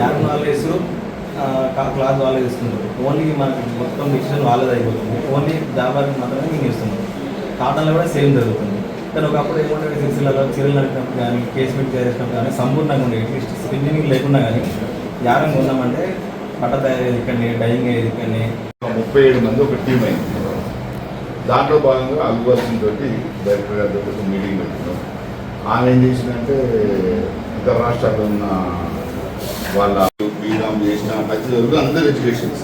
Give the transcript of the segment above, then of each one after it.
యానం వాళ్ళే knowledge cloth వాళ్ళే ఇస్తున్నారు. ఓన్లీ మనకి మొత్తం డిసిషన్ వాళ్ళది అయిపోతుంది. ఓన్లీ దాబాకి మాత్రమే మేము ఇస్తున్నాం కాటన్లో కూడా సేమ్ జరుగుతుంది. కానీ ఒకప్పుడు ఏమంటే సిరిసిల్లలో చీరలు నడిపినప్పుడు కానీ కేస్మెంట్ చేసినప్పుడు కానీ సంపూర్ణంగా ఉండే అట్లీస్ట్ స్పిన్నింగ్ లేకుండా కానీ యానం కొన్నామంటే బట్ట తయారయ్యేది ఇక్కడనే డైయింగ్ అయ్యేది ఇక్కడనే. ముప్పై ఏడు మంది ఒక టీం అయింది. దాంట్లో భాగంగా అల్లువర్షన్ తోటి డైరెక్టర్ గారితో మీటింగ్ పెట్టుకున్నాం. ఆమె ఏం చేసిందంటే ఇతర రాష్ట్రాల్లో ఉన్న వాళ్ళ బీరామ్ చేసిన ప్రతి అందరు ఎడ్యుకేషన్స్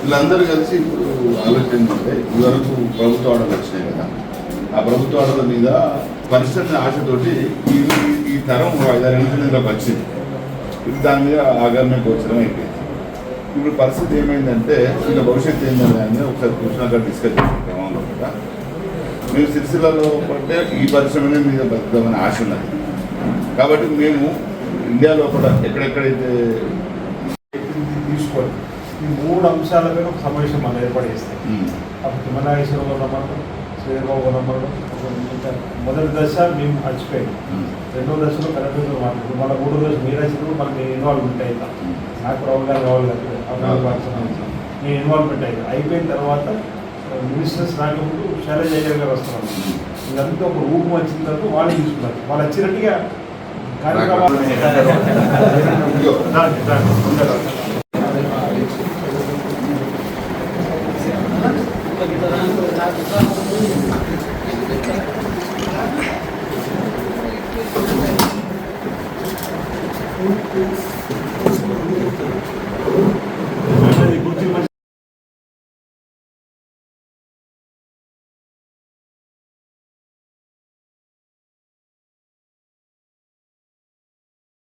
వీళ్ళందరూ కలిసి ఇప్పుడు ఆలోచన ఏంటంటే ఇదివరకు ప్రభుత్వ ఆర్డర్లు వచ్చినాయి కదా ఆ ప్రభుత్వ ఆర్డర్ల మీద పరిస్థితి ఆశతోటి ఈ ఈ తరం ఐదారు ఎన్నికలకు వచ్చింది. ఇది దాని మీద ఆగమ్య గోచరం అయిపోయింది. ఇప్పుడు పరిస్థితి ఏమైందంటే ఇంకా భవిష్యత్తు ఏంటంటే ఒకసారి కృష్ణ డిస్కస్ చేసిన క్రమంలో కూడా. మేము సిరిసిల్లలో పట్టే ఈ పరిశ్రమనే మీద బతుకుదామని ఆశ ఉన్నది. కాబట్టి మేము ఇండియాలో కూడా ఎక్కడెక్కడైతే తీసుకోండి ఈ మూడు అంశాల మీద ఒక సమావేశం మనం ఏర్పాటు చేస్తాం ఉమ్, అప్పుడు తిమ్మనాగేశ్వరరావు రమ్మడం శ్రీబాబు రమ్మడం మొదటి దశ మేము మర్చిపోయాం. రెండో దశలో కలెక్టర్తో మాట్లాడుతాం మళ్ళీ మూడో దశ మీరు వచ్చినప్పుడు మనకి ఇన్వాల్వ్మెంట్ అవుతాం ఉమ్. నాకు రావు గారు సంబంధించి నేను ఇన్వాల్వ్మెంట్ అయ్యాను అయిపోయిన తర్వాత మినిస్టర్స్ రాకముందు ఛాలెంజ్ అయ్యర్ గారు వస్తున్నారు. ఇదంతా ఒక ఊపు వచ్చిన తర్వాత వాళ్ళు తీసుకున్నారు. వాళ్ళు వచ్చినట్టుగా కార్యక్రమాలు